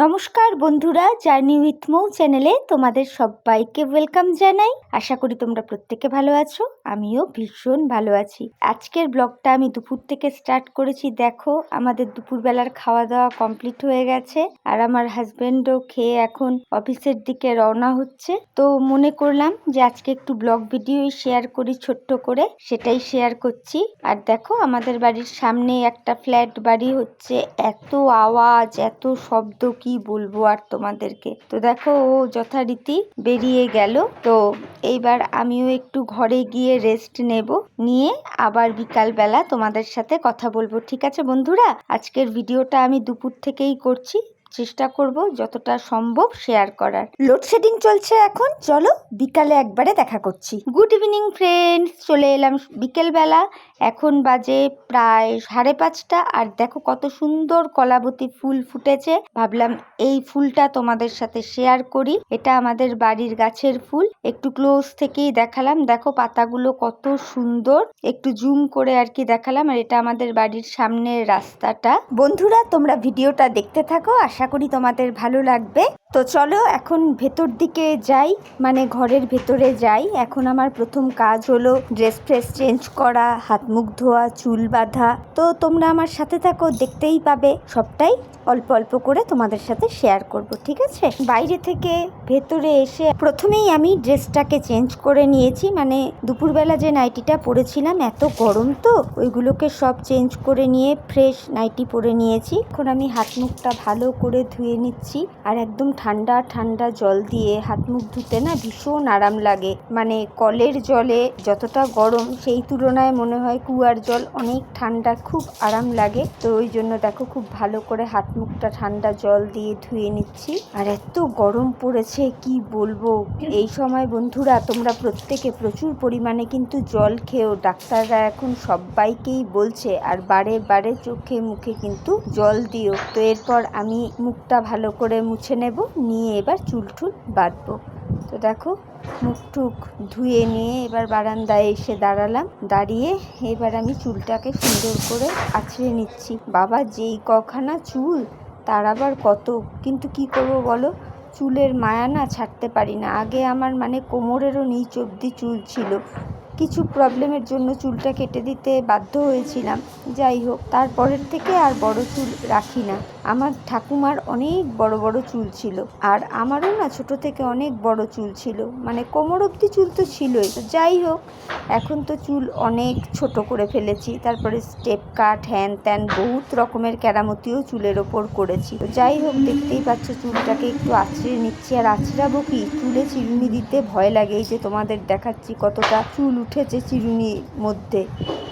নমস্কার বন্ধুরা journey with মৌ চ্যানেলে তোমাদের সবাইকে ওয়েলকাম জানাই। আশা করি তোমরা প্রত্যেকে ভালো আছো, আমিও ভীষণ ভালো আছি। আজকের ব্লগটা আমি দুপুর থেকে স্টার্ট করেছি, দেখো আমাদের দুপুরবেলার খাওয়া দাওয়া কমপ্লিট হয়ে গেছে, আর আমার হাজব্যান্ডও খেয়ে এখন অফিসের দিকে রওনা হচ্ছে। তো মনে করলাম যে আজকে একটু ব্লগ ভিডিওই শেয়ার করি ছোট্ট করে, সেটাই শেয়ার করছি। আর দেখো আমাদের বাড়ির সামনে একটা ফ্ল্যাট বাড়ি হচ্ছে, এত আওয়াজ, এত শব্দ কি বলব আর তোমাদেরকে? তো দেখো, ও যথারীতি বেরিয়ে গেল। তো এইবার আমিও একটু ঘরে গিয়ে রেস্ট নেব। নিয়ে আবার বিকালবেলা তোমাদের সাথে কথা বলব। ঠিক আছে বন্ধুরা? আজকের ভিডিওটা আমি দুপুর থেকেই করছি। চেষ্টা করব যতটা সম্ভব শেয়ার করার। লোডশেডিং চলছে এখন। চলো বিকালে একবারে দেখা করছি। গুড ইভিনিং ফ্রেন্ডস চলে এলাম বিকেলবেলা। এখন বাজে প্রায় সাড়ে পাঁচটা। আর দেখো কত সুন্দর কলাবতী ফুল ফুটেছে। ভাবলাম এই ফুলটা তোমাদের সাথে শেয়ার করি। এটা আমাদের বাড়ির গাছের ফুল। একটু ক্লোজ থেকেই দেখালাম। দেখো পাতাগুলো কত সুন্দর। একটু জুম করে আর কি দেখালাম। আর এটা আমাদের বাড়ির সামনের রাস্তাটা। বন্ধুরা, তোমরা ভিডিওটা দেখতে থাকো। আশা করি তোমাদের ভালো লাগবে। তো চলো এখন ভেতর দিকে যাই মানে ঘরের ভেতরে যাই। এখন আমার প্রথম কাজ হলো ড্রেস ফ্রেস চেঞ্জ করা, হাত মুখ ধোয়া, চুল বাঁধা। তো তোমরা আমার সাথে থাকো, দেখতেই পাবে সবটাই। অল্প অল্প করে তোমাদের সাথে শেয়ার করব, ঠিক আছে? বাইরে থেকে ভেতরে এসে প্রথমেই আমি ড্রেসটাকে চেঞ্জ করে নিয়েছি। মানে দুপুরবেলা যে নাইটিটা পরেছিলাম, এত গরম তো, ওইগুলোকে সব চেঞ্জ করে নিয়ে ফ্রেশ নাইটি পরে নিয়েছি। এখন আমি হাত মুখটা ভালো করে ধুয়ে নিচ্ছি। আর একদম ঠান্ডা ঠান্ডা জল দিয়ে হাত মুখ ধুতে না ভীষণ আরাম লাগে। মানে কলের জলে যতটা গরম, সেই তুলনায় মনে হয় কুয়ার জল অনেক ঠান্ডা, খুব আরাম লাগে। তো ওই জন্য দেখো খুব ভালো করে হাত মুখটা ঠান্ডা জল দিয়ে ধুয়ে নিচ্ছি। আর এত গরম পড়েছে, কি বলব? এই সময় বন্ধুরা, তোমরা প্রত্যেকে প্রচুর পরিমাণে কিন্তু জল খেয়েও ডাক্তাররা এখন সবাইকেই বলছে, আর বারে বারে চোখে মুখে কিন্তু জল দিও। তো এরপর আমি মুখটা ভালো করে মুছে নেব। নিয়ে এবার চুল টুল বাঁধবো। তো দেখো, মুখ টুক ধুয়ে নিয়ে এবার বারান্দায় এসে দাঁড়ালাম। দাঁড়িয়ে এবার আমি চুলটাকে সুন্দর করে আছড়ে নিচ্ছি। বাবা, যেই কখানা চুল, তার আবার কত? কিন্তু কি করব বলো? চুলের মায়া না ছাড়তে পারি না। আগে আমার মানে কোমরেরও নিচ অবধি চুল ছিল। কিছু প্রবলেমের জন্য চুলটা কেটে দিতে বাধ্য হয়েছিলাম। যাই হোক তারপরের থেকে আর বড় চুল রাখি না। আমার ঠাকুমার অনেক বড় বড় চুল ছিল, আর আমারও না ছোট থেকে অনেক বড় চুল ছিল। মানে কোমর অবধি চুল তো ছিলই। যাই হোক, এখন তো চুল অনেক ছোট করে ফেলেছি। তারপরে স্টেপ কাট, হ্যান ত্যান বহুত রকমের কেরামতিও চুলের ওপর করেছি। যাই হোক, দেখতেই পাচ্ছ চুলটাকে একটু আছড়ে নিচ্ছি। আর আছড়াবো কি? চুলে চিরুনি দিতে ভয় লাগে। এই যে তোমাদের দেখাচ্ছি কতটা চুল উঠেছে চিরুনির মধ্যে।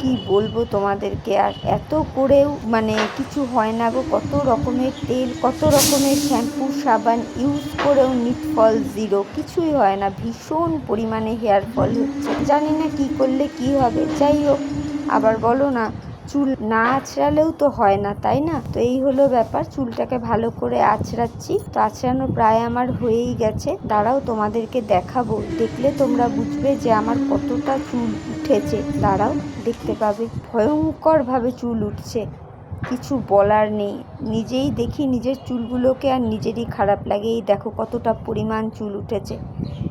কি বলব তোমাদেরকে? আর এত করেও মানে কিছু হয় না গো। কত রকমের তেল, কত রকমের শ্যাম্পু, সাবান ইউজ করেও নিট ফল জিরো কিছুই হয় না। ভীষণ পরিমাণে হেয়ার ফল হচ্ছে। জানি না কি করলে কি হবে। যাই হোক, আবার বলো না। চুল না আছড়ালেও তো হয় না, তাই না? তো এই হলো ব্যাপার, চুলটাকে ভালো করে আছড়াচ্ছি তো আছড়ানো প্রায় আমার হয়েই গেছে। দাঁড়াও, তোমাদেরকে দেখাবো। দেখলে তোমরা বুঝবে যে আমার কতটা চুল উঠেছে। দাঁড়াও, দেখতে পাবে। ভয়ঙ্করভাবে চুল উঠছে। কিছু বলার নেই। নিজেই দেখি নিজের চুলগুলোকে আর নিজেরই খারাপ লাগে। এই দেখো কতটা পরিমাণ চুল উঠেছে।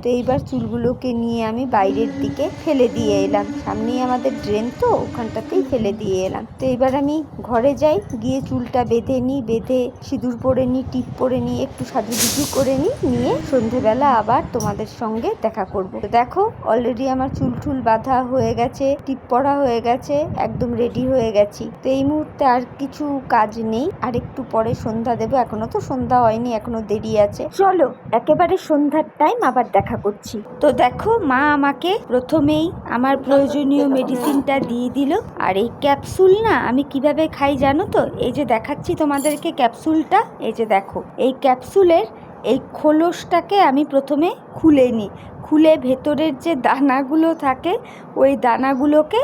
তো এইবার চুলগুলোকে নিয়ে আমি বাইরের দিকে ফেলে দিয়ে এলাম। সামনেই আমাদের ড্রেন তো, ওখানটাতেই ফেলে দিয়ে এলাম। তো এবার আমি ঘরে যাই, গিয়ে চুলটা বেঁধে নিই, বেঁধে সিঁদুর পরে নিই, টিপ পরে নিই, একটু সাজুগুজু করে নিই, নিয়ে সন্ধেবেলা আবার তোমাদের সঙ্গে দেখা করব। তো দেখো অলরেডি আমার চুল টুল বাঁধা হয়ে গেছে, টিপ পরা হয়ে গেছে, একদম রেডি হয়ে গেছি। তো এই মুহূর্তে আর কিছু কাজ নেই, আর একটু পরে সন্ধ্যা দেবো। এখনও তো সন্ধ্যা হয়নি, এখনও দেরি আছে। চলো, একেবারে সন্ধ্যার টাইম আবার দেখা করছি। তো দেখো, মা আমাকে প্রথমেই আমার প্রয়োজনীয় মেডিসিনটা দিয়ে দিল। আর এই ক্যাপসুল না, আমি কীভাবে খাই জানো তো? এই যে দেখাচ্ছি তোমাদেরকে ক্যাপসুলটা এই যে দেখো। এই ক্যাপসুলের এই খোলসটাকে আমি প্রথমে খুলে নিই। খুলে ভেতরের যে দানাগুলো থাকে, ওই দানাগুলোকে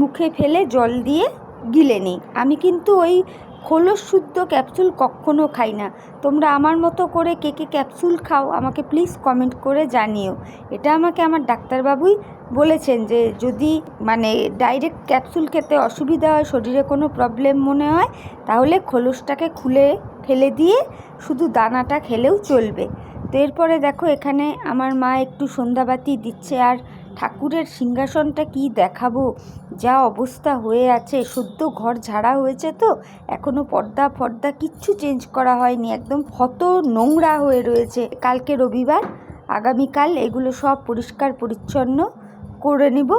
মুখে ফেলে জল দিয়ে গিলে নিই আমি কিন্তু ওই খোলস শুদ্ধ ক্যাপসুল কখনো খাই না। তোমরা আমার মতো করে কে কে ক্যাপসুল খাও আমাকে প্লিজ কমেন্ট করে জানিও। এটা আমাকে আমার ডাক্তারবাবুই বলেছেন যে যদি মানে ডাইরেক্ট ক্যাপসুল খেতে অসুবিধা হয়, শরীরে কোনো প্রবলেম মনে হয়, তাহলে খোলসটাকে খুলে ফেলে দিয়ে শুধু দানাটা খেলেও চলবে। তো এরপরে দেখো এখানে আমার মা একটু সন্ধ্যাবাতি দিচ্ছে আর ঠাকুরের সিংহাসনটা কি দেখাবো? যা অবস্থা হয়ে আছে। সদ্য ঘর ঝাড়া হয়েছে তো? এখনও পর্দা ফর্দা কিচ্ছু চেঞ্জ করা হয়নি। একদম ক্ষত নোংরা হয়ে রয়েছে। কালকে রবিবার, আগামীকাল এগুলো সব পরিষ্কার পরিচ্ছন্ন করে নিব।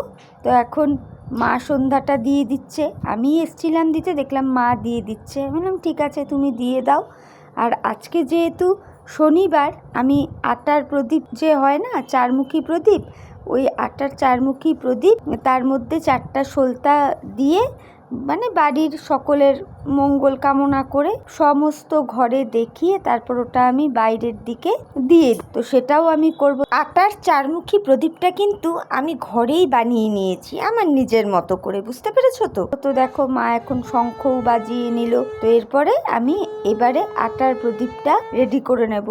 তো এখন মা সন্ধ্যাটা দিয়ে দিচ্ছে। আমি এসছিলাম দিতে, দেখলাম মা দিয়ে দিচ্ছে। বললাম, ঠিক আছে, তুমি দিয়ে দাও। আর আজকে যেহেতু শনিবার, আমি আটার প্রদীপ যে হয় না, চারমুখী প্রদীপ ওই আটার চারমুখী প্রদীপ, তার মধ্যে চারটা সলতা দিয়ে মানে বাড়ির সকলের মঙ্গল কামনা করে সমস্ত ঘরে দেখিয়ে তারপর ওটা আমি বাইরের দিকে দিয়ে তো সেটাও আমি করব। আটার চারমুখী প্রদীপটা কিন্তু আমি ঘরেই বানিয়ে নিয়েছি, আমার নিজের মতো করে, বুঝতে পেরেছ তো? তো দেখো মা এখন শঙ্খও বাজিয়ে নিল, তো এরপরে আমি এবারে আটার প্রদীপটা রেডি করে নেব।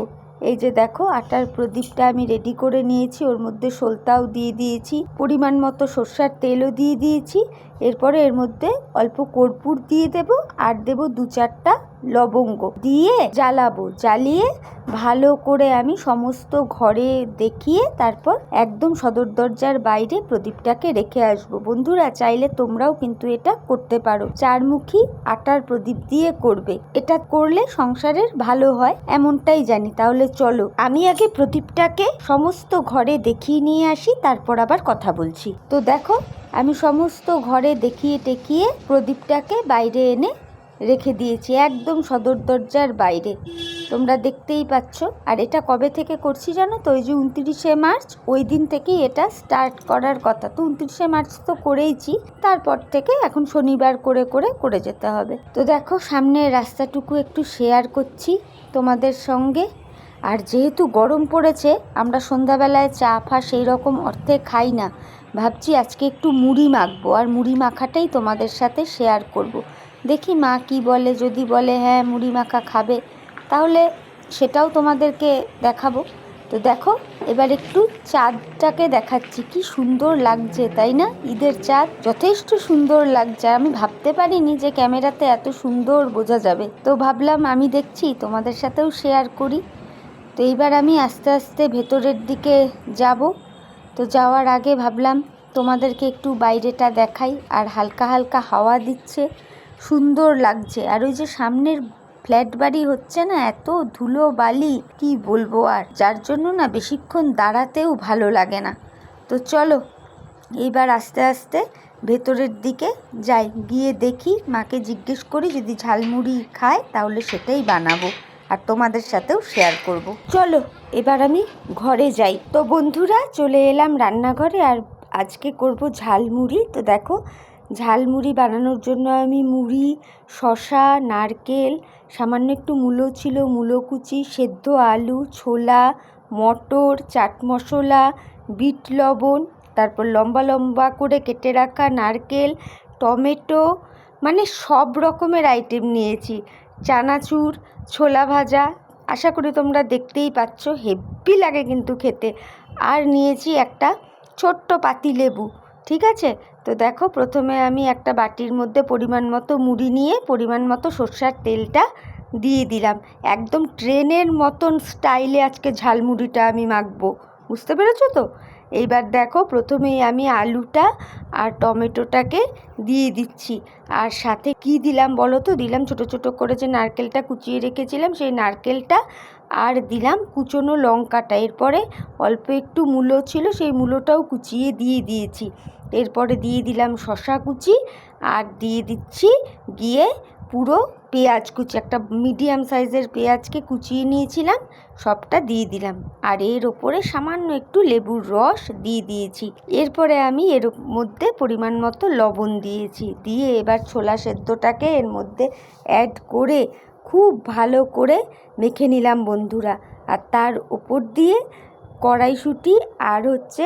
এই যে দেখো, আটার প্রদীপটা আমি রেডি করে নিয়েছি। ওর মধ্যে সলতাও দিয়ে দিয়েছি, পরিমাণ মতো সর্ষার তেলও দিয়ে দিয়েছি। এরপরে এর মধ্যে অল্প কর্পূর দিয়ে দেব, আর দেব দু চারটা লবঙ্গ দিয়ে জ্বালাবো। জ্বালিয়ে ভালো করে আমি সমস্ত ঘরে দেখিয়ে তারপর একদম সদর দরজার বাইরে প্রদীপটাকে রেখে আসব। বন্ধুরা, চাইলে তোমরাও কিন্তু এটা করতে পারো। চারমুখী আটার প্রদীপ দিয়ে করবে। এটা করলে সংসারের ভালো হয়, এমনটাই জানি। তাহলে চলো, আমি আগে প্রদীপটাকে সমস্ত ঘরে দেখিয়ে নিয়ে আসি, তারপর আবার কথা বলছি। তো দেখো, আমি সমস্ত ঘরে দেখিয়ে টেকিয়ে প্রদীপটাকে বাইরে এনে রেখে দিয়েছি একদম সদর দরজার বাইরে। তোমরা দেখতেই পাচ্ছ। আর এটা কবে থেকে করছি জানো তো? ওই যে উনত্রিশে মার্চ, ওই দিন থেকেই এটা স্টার্ট করার কথা। তো উনত্রিশে মার্চ তো করেইছি, তারপর থেকে এখন শনিবার করে করে করে যেতে হবে। তো দেখো সামনের রাস্তাটুকু একটু শেয়ার করছি তোমাদের সঙ্গে। আর যেহেতু গরম পড়েছে, আমরা সন্ধ্যাবেলায় চা ফা সেই রকম অর্থে খাই না। ভাবছি আজকে একটু মুড়ি মাখবো। আর মুড়ি মাখাটাই তোমাদের সাথে শেয়ার করব। দেখি মা কি বলে, যদি বলে হ্যাঁ মুড়ি মাখা খাবে, তাহলে সেটাও তোমাদেরকে দেখাবো। তো দেখো, এবার একটু চাঁদটাকে দেখাচ্ছি। কি সুন্দর লাগছে, তাই না? ঈদের চাঁদ যথেষ্ট সুন্দর লাগছে। আমি ভাবতে পারিনি যে ক্যামেরাতে এত সুন্দর বোঝা যাবে। তো ভাবলাম আমি দেখছি, তোমাদের সাথেও শেয়ার করি। তো এইবার আমি আস্তে আস্তে ভেতরের দিকে যাব। তো যাওয়ার আগে ভাবলাম তোমাদেরকে একটু বাইরেটা দেখাই, আর হালকা হালকা হাওয়া দিচ্ছে। সুন্দর লাগছে। আর ওই যে সামনের ফ্ল্যাট বাড়ি হচ্ছে না, এত ধুলো বালি, কি বলব আর? যার জন্য না বেশিক্ষণ দাঁড়াতেও ভালো লাগে না। তো চলো, এইবার আস্তে আস্তে ভেতরের দিকে যাই। গিয়ে দেখি, মাকে জিজ্ঞেস করি, যদি ঝালমুড়ি খায় তাহলে সেটাই বানাবো আর তোমাদের সাথেও শেয়ার করব। চলো, এবার আমি ঘরে যাই। তো বন্ধুরা, চলে এলাম রান্নাঘরে আর আজকে করব ঝালমুড়ি। তো দেখো ঝালমুড়ি বানানোর জন্য আমি মুড়ি শশা নারকেল, সামান্য একটু মূলো ছিল, মূলো কুচি, সেদ্ধ আলু, ছোলা, মটর, চাট মশলা, বিট লবণ, তারপর লম্বা লম্বা করে কেটে রাখা নারকেল, টমেটো মানে সব রকমের আইটেম নিয়েছি। চানাচুর, ছোলা ভাজা, আশা করি তোমরা দেখতেই পাচ্ছ হেব্বি লাগে কিন্তু খেতে। আর নিয়েছি একটা ছোট্ট পাতি লেবু ঠিক আছে? তো দেখো, প্রথমে আমি একটা বাটির মধ্যে পরিমাণ মতো মুড়ি নিয়ে, পরিমাণ মতো সর্ষার তেলটা দিয়ে দিলাম। একদম ট্রেনের মতন স্টাইলে আজকে ঝালমুড়িটা আমি মাখবো। বুঝতে পেরেছ তো? এইবার দেখো, প্রথমেই আমি আলুটা আর টমেটোটাকে দিয়ে দিচ্ছি। আর সাথে কি দিলাম বলো তো? দিলাম ছোট ছোট করে যে নারকেলটা কুচিয়ে রেখেছিলাম, সেই নারকেলটা আর দিলাম কুচনো লঙ্কাটা। এরপরে অল্প একটু মূলো ছিল, সেই মূলোটাও কুচিয়ে দিয়ে দিয়েছি। এরপরে দিয়ে দিলাম শশা কুচি আর দিয়ে দিচ্ছি গিয়ে পুরো পেঁয়াজ কুচি। একটা মিডিয়াম সাইজের পেঁয়াজকে কুচিয়ে নিয়েছিলাম, সবটা দিয়ে দিলাম। আর এর ওপরে সামান্য একটু লেবুর রস দিয়ে দিয়েছি। এরপরে আমি এর মধ্যে পরিমাণ মতো লবণ দিয়েছি। দিয়ে এবার ছোলা সেদ্ধটাকে এর মধ্যে অ্যাড করে খুব ভালো করে মেখে নিলাম বন্ধুরা। আর তার ওপর দিয়ে কড়াইশুঁটি আর হচ্ছে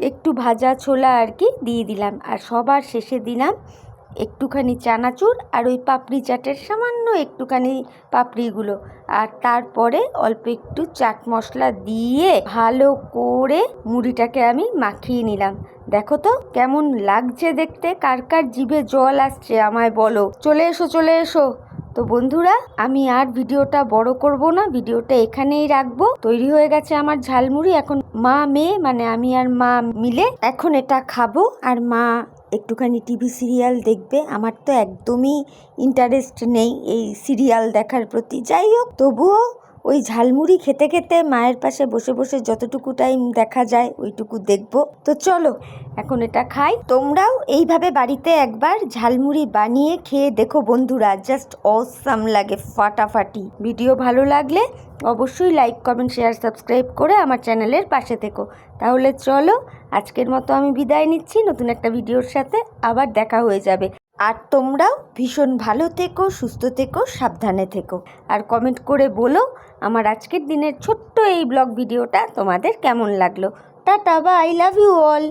একটু ভাজা ছোলা আর কি দিয়ে দিলাম। আর সবার শেষে দিলাম একটুখানি চানাচুর আর ওই পাপড়ি চাটের সামান্য একটুখানি পাপড়িগুলো। আর তারপরে অল্প একটু চাট মশলা দিয়ে ভালো করে মুড়িটাকে আমি মাখিয়ে নিলাম। দেখো তো কেমন লাগছে দেখতে, কার কার জিভে জল আসছে আমায় বলো। চলে এসো চলে এসো। তো বন্ধুরা, আমি আর ভিডিওটা বড় করব না, ভিডিওটা এখানেই রাখব। তৈরি হয়ে গেছে আমার ঝালমুড়ি, এখন মা, মেয়ে মানে আমি আর মা মিলে এখন এটা খাব। আর মা একটুখানি টিভি সিরিয়াল দেখবে, আমার তো একদমই ইন্টারেস্ট নেই এই সিরিয়াল দেখার প্রতি। যাই হোক, তবুও ওই ঝালমুড়ি খেতে খেতে মায়ের পাশে বসে বসে যতটুকু টাইম দেখা যায়, ওইটুকু দেখব। তো চলো, এখন এটা খাই। তোমরাও এইভাবে বাড়িতে একবার ঝালমুড়ি বানিয়ে খেয়ে দেখো বন্ধুরা জাস্ট অসাম লাগে ফাটাফাটি। ভিডিও ভালো লাগলে অবশ্যই লাইক কমেন্ট শেয়ার সাবস্ক্রাইব করে আমার চ্যানেলের পাশে থেকো। তাহলে চলো, আজকের মতো আমি বিদায় নিচ্ছি, নতুন একটা ভিডিওর সাথে আবার দেখা হয়ে যাবে। আর তোমরাও ভীষণ ভালো থেকো, সুস্থ থেকো, সাবধানে থেকো। আর কমেন্ট করে বলো আমার আজকের দিনের ছোট্ট এই ব্লগ ভিডিওটা তোমাদের কেমন লাগল? টাটা বা আই লাভ ইউ অল